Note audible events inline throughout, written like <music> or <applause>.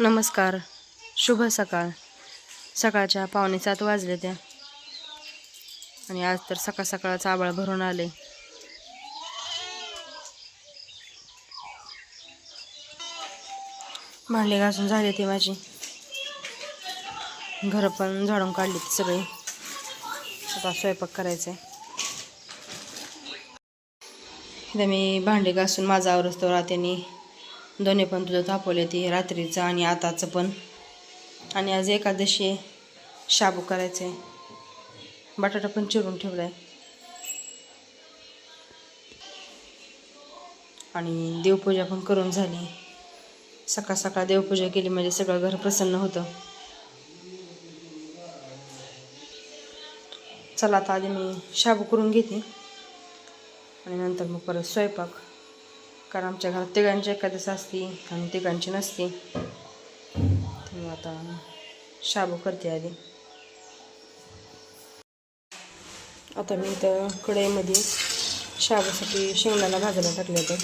नमस्कार. शुभ सकाळ. सकाळच्या पावणे सात वाजले त्या. आणि आज तर सकाळ सकाळच आबाळ भरून आले. भांडे घासून झाले ते माझी. घरं पण झाडून काढली सगळे. आता स्वयंपाक करायचा आहे मी भांडे घासून माझा आवरस्तव राहते आणि दोन्ही पण तुझं तापवले ते रात्रीचं आणि आताचं पण. आणि आज एकादशी आहे. शाबू करायचं आहे बटाटा पण चिरून ठेवला आहे आणि देवपूजा पण करून झाली. सकाळ सकाळ देवपूजा केली म्हणजे सगळं घर प्रसन्न होतं. चला आता आधी मी शाबू करून घेते. आणि नंतर मग परत स्वयंपाक. कारण आमच्या घरात तिघांची एकादशी असते आणि तिघांची नसती. त्यामुळे आता शाबू करते आधी. आता मी इथं कढईमध्ये शाबूसाठी शेंगदाणा भाजायला टाकले होते.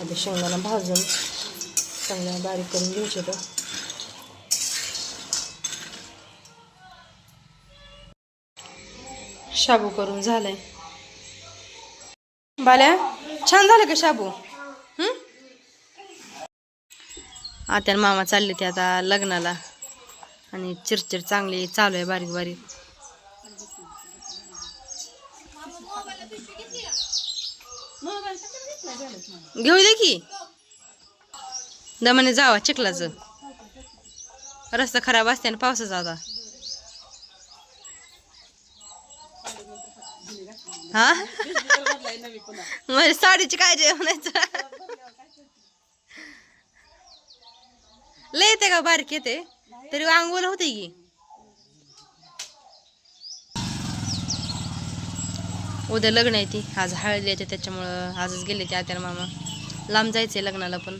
आधी शेंगदाणा भाजून चांगल्या बारीक करून घ्यायचे तर शाबू करून झालंय. बाल्या छान झालं का शाबू हं? आत्या आणि मामा चालले ते आता लग्नाला. आणि चिरचिर चांगली चालू आहे बारीक बारीक. घेऊ दे की. दमाने जावा चिखलाचं. रस्ता खराब असते आणि पावसाचा आता. हा? <laughs> म्हणजे साडीची काळजी म्हणायचं लय येते का बारीक येते? तरी अंगोला होते की? उद्या लग्न आहे ती. आज हळदी येते त्याच्यामुळं आजच गेले ते आत्याला मामा. लांब जायचंय लग्नाला पण.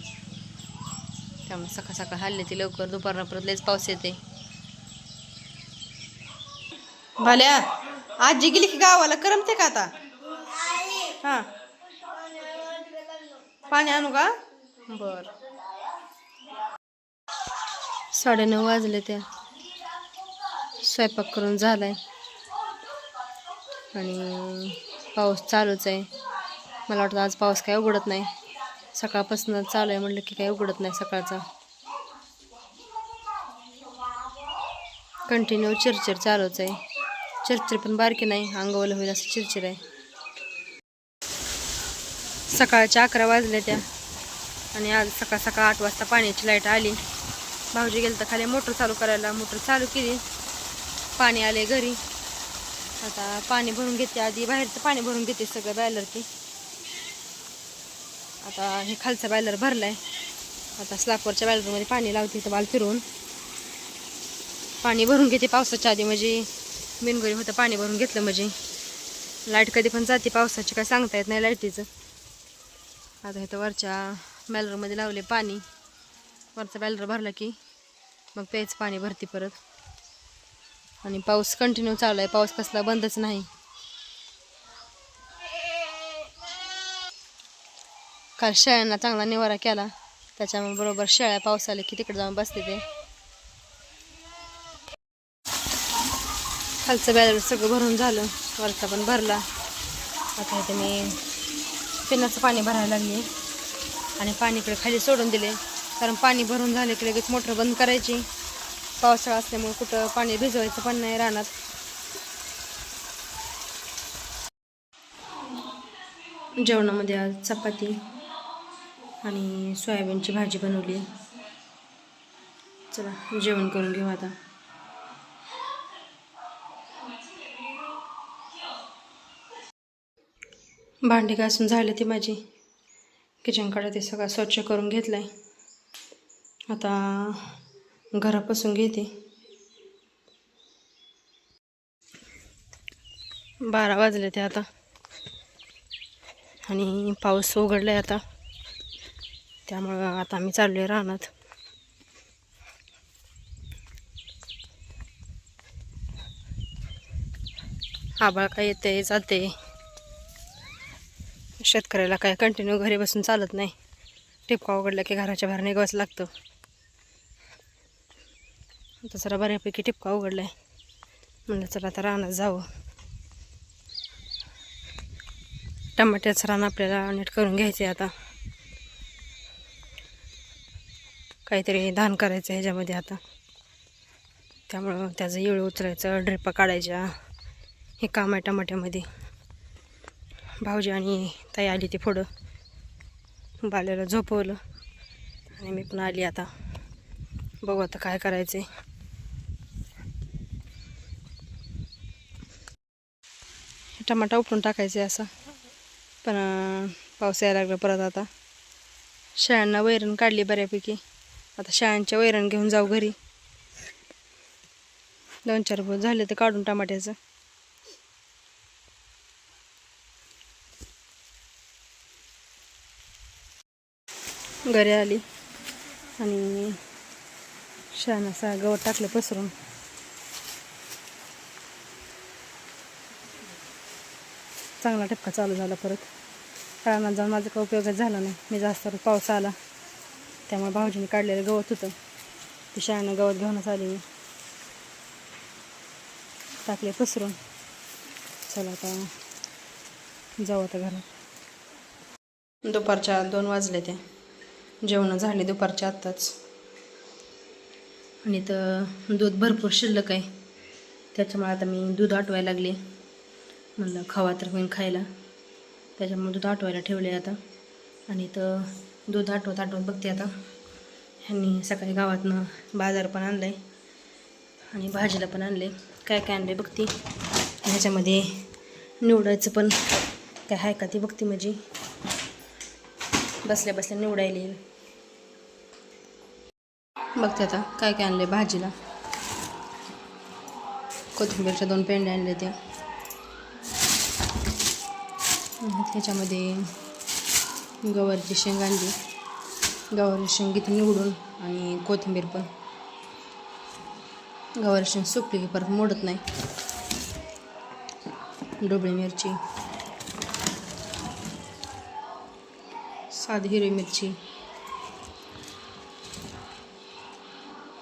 त्यामुळे सकाळ सकाळ हल्ले ती लवकर. दुपारनं परत लयच पाऊस येते. भाल्या आजी गेली की गावाला? करमते का आता? हा. पाणी आणू का? बर. साडेनऊ वाजले त्या. स्वयंपाक करून झालाय. आणि पाऊस चालूच आहे. मला वाटतं आज पाऊस काय उघडत नाही. सकाळपासून चालू आहे म्हटलं की काय उघडत नाही सकाळचा. कंटिन्यू चिरचिर चालूच आहे. चिरचिर पण बारकी नाही. अंगवलं होईल असं चिरचिर आहे. सकाळच्या अकरा वाजल्या त्या. आणि आज सकाळ सकाळ आठ वाजता पाण्याची लाइट आली. भाऊजी गेलं तर खाली मोटर चालू करायला. मोटर चालू केली. पाणी आले घरी. आता पाणी भरून घेते आधी. बाहेरचं पाणी भरून घेते सगळं बॅलरची आता हे खालचं बॅलर भरलाय. आता स्लापवरच्या बॅलरमध्ये पाणी लावते तर बाल फिरवून. पाणी भरून घेते पावसाच्या आधी म्हणजे. मेनगोरी होतं पाणी भरून घेतलं म्हणजे. लाइट कधी पण जाते पावसाची काय सांगता येत नाही लाईटीचं. आता हे तर वरच्या बॅलरमध्ये लावले पाणी. वरचा बॅलर भरला की. मग प्यायचं पाणी भरते परत. आणि पाऊस कंटिन्यू चालू आहे. पाऊस कसला बंदच नाही. काल शेळ्यांना चांगला निवारा केला. त्याच्यामुळे बरोबर शेळ्या पाऊस आले की तिकडे जाऊन बसते ते. खालचं बॅलर सगळं भरून झालं. वरचा पण भरला. आता इथे मी पिण्याचं पाणी भरायला लागले. आणि पाणी इकडे खाली सोडून दिले. कारण पाणी भरून झाले की लगेच मोटर बंद करायची. पावसाळा असल्यामुळे कुठं पाणी भिजवायचं पण नाही राहणार. जेवणामध्ये आज चपाती आणि सोयाबीनची भाजी बनवली. चला जेवण करून घेऊ आता. भांडी घासून झाले ती माझी. किचनकडे ते सगळं स्वच्छ करून घेतलं आहे आता घरापासून घेते. बारा वाजले ते आता. आणि पाऊस उघडला आहे आता. त्यामुळं आता आम्ही चाललो आहे रानात. आबाळ काय येते जाते शेतकऱ्याला काय कंटिन्यू घरी बसून चालत नाही. टिपका उघडला की घराच्या बाहेर निघावंच लागतं. आता जरा बऱ्यापैकी टिपका उघडलाय. म्हणलं चला आता रानात जावं. टमाट्याचं रान आपल्याला नीट करून घ्यायचं आहे आता. काहीतरी धान करायचं ह्याच्यामध्ये आता. त्यामुळं त्याचं येळ उचलायचं ड्रिपा काढायच्या. हे काम आहे टमाट्यामध्ये. भाऊजी आणि ताई आली ती पुढं. बाल्याला झोपवलं. आणि मी पण आली आता. बघू आता काय करायचं आहे टमाटा उपटून टाकायचे असा. पण पाऊस यायला लागला परत आता. शाळांना वैरण काढली बऱ्यापैकी. आता शाळांच्या वैरण घेऊन जाऊ घरी. दोन चार बोल झाले ते काढून टमाट्याचं. घरी आली आणि शान असा गवत टाकलं पसरून. चांगला ठपका चालू झाला परत. रानात जाऊन माझा काही उपयोगच झाला नाही. मी जास्त पाऊस आला. त्यामुळे भाऊजीने काढलेलं गवत होतं. ते शाळेनं गवत घेऊनच आली मी. टाकले पसरून. चला आता जाऊ आता घरात. दुपारच्या दोन वाजले ते. जेवणं झाले दुपारच्या आत्ताच. आणि तर दूध भरपूर शिल्लक आहे. त्याच्यामुळे आता मी दूध आटवायला लागले. म्हणलं खावा तर होईन खायला. त्याच्यामुळे दूध आटवायला ठेवले आता. आणि तर दूध आटवत आटवत बघते आता. ह्यांनी सकाळी गावातनं बाजार पण आणलं आहे आणि भाजीला पण आणले काय काय आणले बघते. ह्याच्यामध्ये निवडायचं पण काय आहे का ती बघते म्हणजे बसल्या बसल्या निवडायला येईल. बघते आता काय काय आणले भाजीला. कोथिंबीरच्या दोन पेंड्या आणल्या त्या. ह्याच्यामध्ये त्याच्यामध्ये गवारची शेंग आणली गवारची शेंग इथं निवडून आणि कोथिंबीर पण. गवारची शेंग सुकली की परत मोडत नाही. डोबळी मिरची. साधी हिरवी मिरची.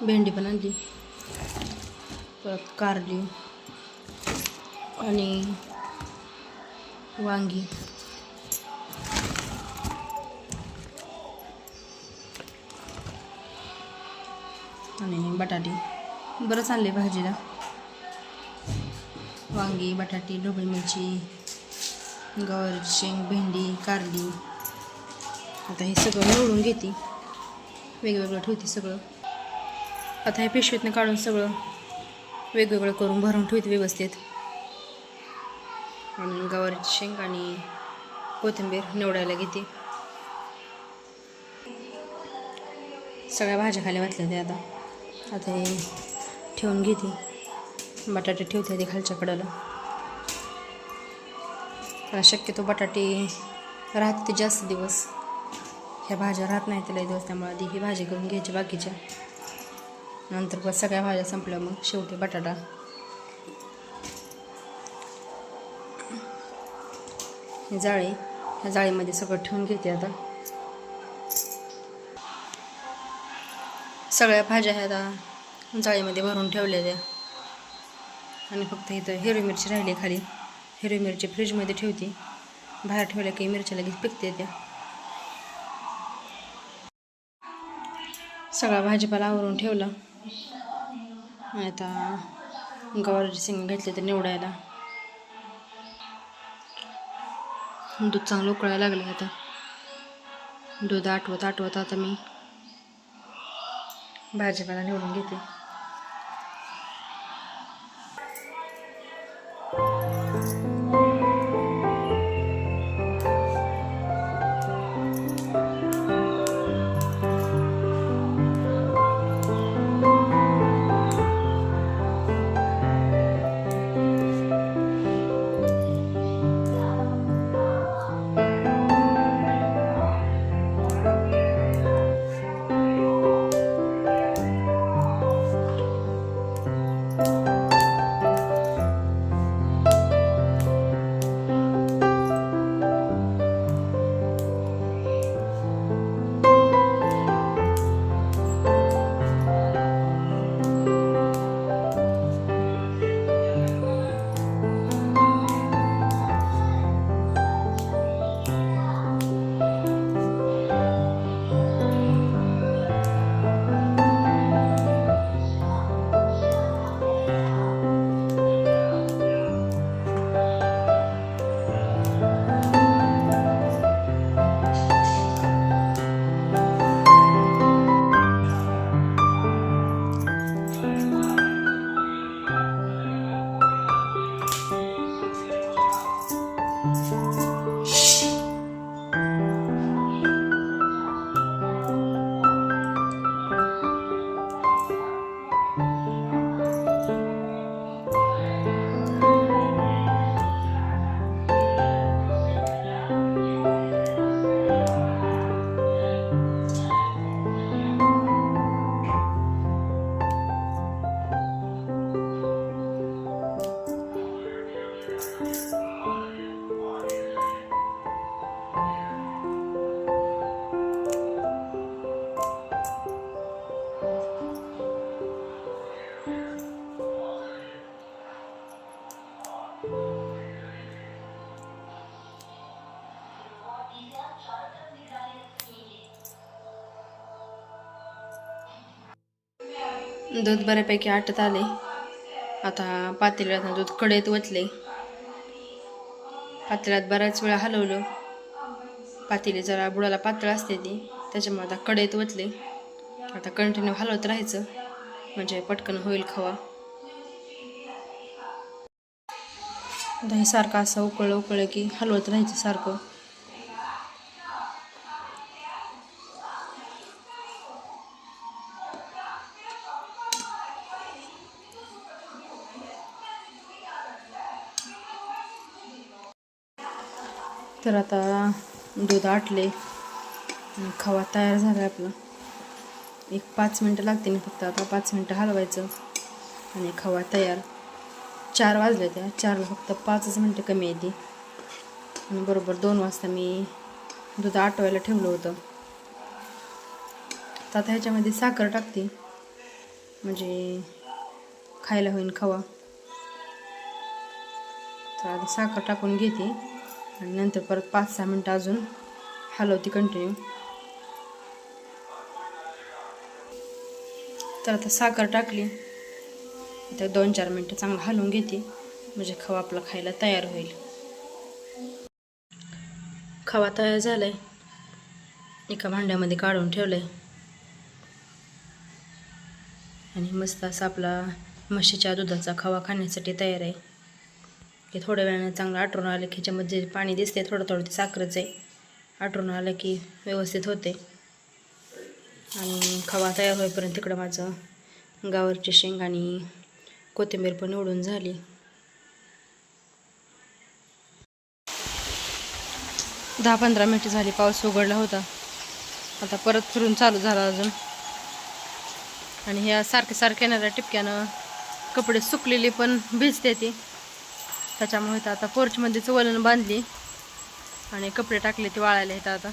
भेंडी पण आणली. परत कारली. आणि वांगी. आणि बटाटे. बरंच आणले भाजीला. वांगी बटाटे ढोबळी मिरची गवर शेंग भेंडी कारली. आता हे सगळं निवडून घेते. वेगवेगळं ठेवते सगळं. आता हे पिशवीतनं काढून सगळं वेगवेगळं करून भरून ठेवते व्यवस्थित. आणि गवारीची शेंग आणि कोथिंबीर निवडायला घेते. सगळ्या भाज्या खाली घातल्या त्या आता. आता हे ठेवून घेते. बटाटे ठेवते ते खालच्या कडाला. शक्यतो बटाटे राहते जास्त दिवस. ह्या भाज्या राहत नाही त्याला दिवस त्यामुळे आधी ही भाजी करून घ्यायची बाकीच्या. नंतर पण सगळ्या भाज्या संपल्या मग शेवटी बटाटा. हे जाळी ह्या जाळीमध्ये सगळं ठेवून घेते आता. सगळ्या भाज्या ह्या आता जाळीमध्ये भरून ठेवलेल्या. आणि फक्त इथं हिरवी मिरची राहिली खाली. हिरवी मिरची फ्रीजमध्ये ठेवते. बाहेर ठेवल्या की मिरच्या लगेच पिकते त्या. सगळा भाजीपाला आवरून ठेवला. आता गवारीची शिंग घेतली तर निवडायला. दूध चांगलं उकळायला लागले आता. दूध आठवत आठवत आता मी भाजीपाला निवडून घेते. दूध बऱ्यापैकी आटत आले. आता पातेल्यात दूध कडेत वतले पातेल्यात बऱ्याच वेळा हलवलं. पातेली जरा बुडाला पातळ असते ती त्याच्यामुळे आता कडेत वतले आता कंटिन्यू हलवत राहायचं. म्हणजे पटकन होईल खवा. आता हे सारखं असं उकळलं उकळलं की हलवत राहायचं सारखं. तर आता दूध आटले खवा तयार झाला आपला. एक पाच मिनटं लागते फक्त. आता पाच मिनटं हलवायचं आणि खवा तयार. चार वाजले त्या. चारला फक्त पाचच मिनटं कमी येते आणि बरोबर दोन वाजता मी दूध आटवायला ठेवलं होतं. तर आता ह्याच्यामध्ये साखर टाकते. म्हणजे खायला होईल खवा. तर आता साखर टाकून घेते. आणि नंतर परत पाच सहा मिनटं अजून हलवते कंटिन्यू तर आता साखर टाकली. तर दोन चार मिनटं चांगलं हलवून घेते. म्हणजे खवा आपला खायला तयार होईल. खवा तयार झालाय. एका भांड्यामध्ये काढून ठेवलंय. आणि मस्त असा आपला म्हशीच्या दुधाचा खवा खाण्यासाठी तयार आहे. की थोड्या वेळानं चांगलं आटरून आलं की ह्याच्यामध्ये पाणी दिसते थोडं थोडं ते साखरच आहे. आटरून आलं की व्यवस्थित होते. आणि खवा तयार होईपर्यंत तिकडं माझं गावरची शेंग आणि कोथिंबीर पण निवडून झाली. दहा पंधरा मिनटं झाली पाऊस उघडला होता. आता परत फिरून चालू झाला अजून. आणि ह्या सारख्या सारख्या येणाऱ्या टिपक्यानं कपडे सुकलेले पण भिजते ती. त्याच्यामुळे तर आता पोर्चमध्येच वलन बांधली. आणि कपडे टाकले ते वाळायला येतात आता.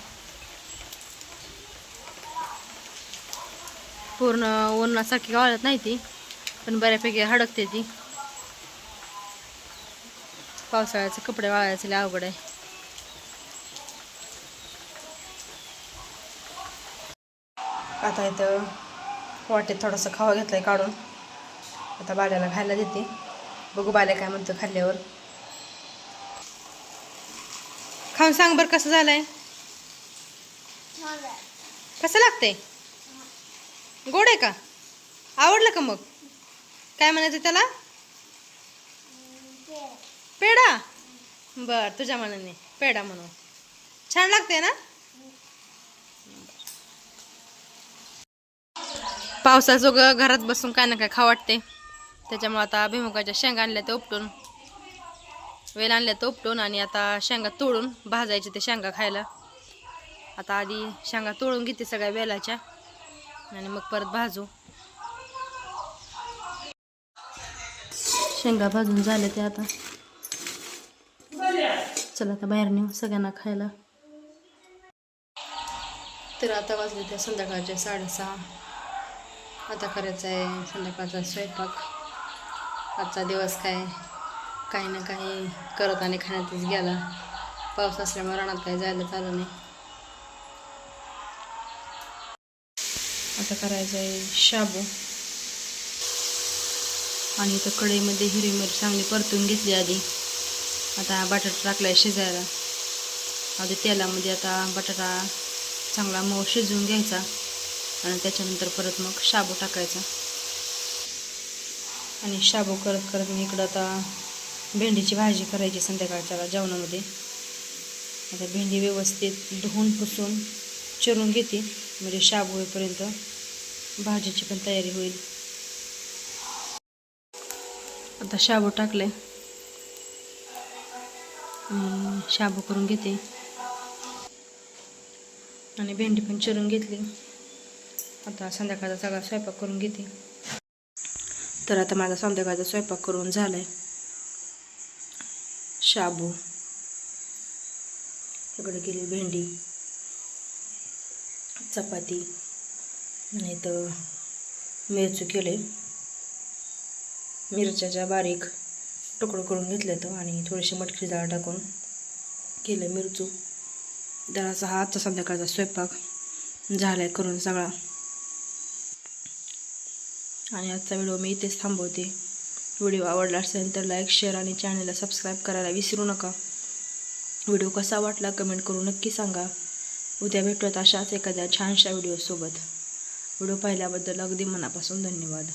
पूर्ण उन्हासारखी वाळत नाही ती पण बऱ्यापैकी हडकते ती. पावसाळ्याचे कपडे वाळायचे अवघड आहे. आता इथं वाटेत थोडंसं खावा घेतलाय काढून. आता बाल्याला खायला देते. बघू बाल्या काय म्हणतो खाल्ल्यावर. खाऊन सांग बरं कसं झालंय? कसं लागतंय? गोड आहे का? आवडलं का मग? काय म्हणायचं त्याला? पेढा. बर तुझ्या मनाने. पेढा म्हणून. छान लागते ना? पावसाचं घरात बसून काय ना काय खा वाटते त्याच्यामुळे आता भिमुगाच्या शेंगा आणल्या ते उपटून. वेल आणल्या तर उपटून आणि आता शेंगा तोडून भाजायचे ते शेंगा खायला. आता आधी शेंगा तोडून घेते सगळ्या वेलाच्या आणि मग परत भाजू. शेंगा भाजून झाले ते आता. चला आता बाहेर नेऊ सगळ्यांना खायला. तर आता वाजले त्या संध्याकाळच्या साडेसहा. आता करायचा आहे संध्याकाळचा स्वयंपाक. आजचा दिवस काय? काही ना काही करत आणि खाण्यातच गेला. पाऊस असल्यामुळे रानात काही जायला चालू नाही. आता करायचं आहे शाबू. आणि इथं कढईमध्ये हिरवी मिरची चांगली परतून घेतली आधी. आता बटाटा टाकला आहे शिजायला. आधी तेलामध्ये आता बटाटा चांगला मऊ शिजवून घ्यायचा. आणि त्याच्यानंतर परत मग शाबू टाकायचा. आणि शाबू करत करत मी इकडं आता भेंडीची भाजी करायची संध्याकाळच्या जेवणामध्ये. आता भेंडी व्यवस्थित धुवून पुसून चिरून घेते. म्हणजे शाब होईपर्यंत भाजीची पण तयारी होईल. आता शाबू टाकले शाबू करून घेते. आणि भेंडी पण चिरून घेतली. आता संध्याकाळचा सगळा स्वयंपाक करून घेते. तर आता माझा संध्याकाळचा स्वयंपाक करून झाला आहे शाबू. इकडे केली भेंडी चपाती नाही तर मिरची केले. मिरच्याच्या बारीक तुकडं करून घेतले तर आणि थोडीशी मटकी डाळ टाकून केलं मिरचू. दराचा हा आजचा संध्याकाळचा स्वयंपाक झाला करून सगळा. आणि आजचा व्हिडिओ मी इथेच थांबवते. व्हिडिओ आवडला असेल तर लाईक शेअर आणि चॅनलला सबस्क्राईब करायला विसरू नका. व्हिडिओ कसा वाटला कमेंट करून नक्की सांगा. उद्या भेटूयात अशाच एखाद्या छानशा व्हिडिओसोबत. व्हिडिओ पाहिल्याबद्दल अगदी मनापासून धन्यवाद.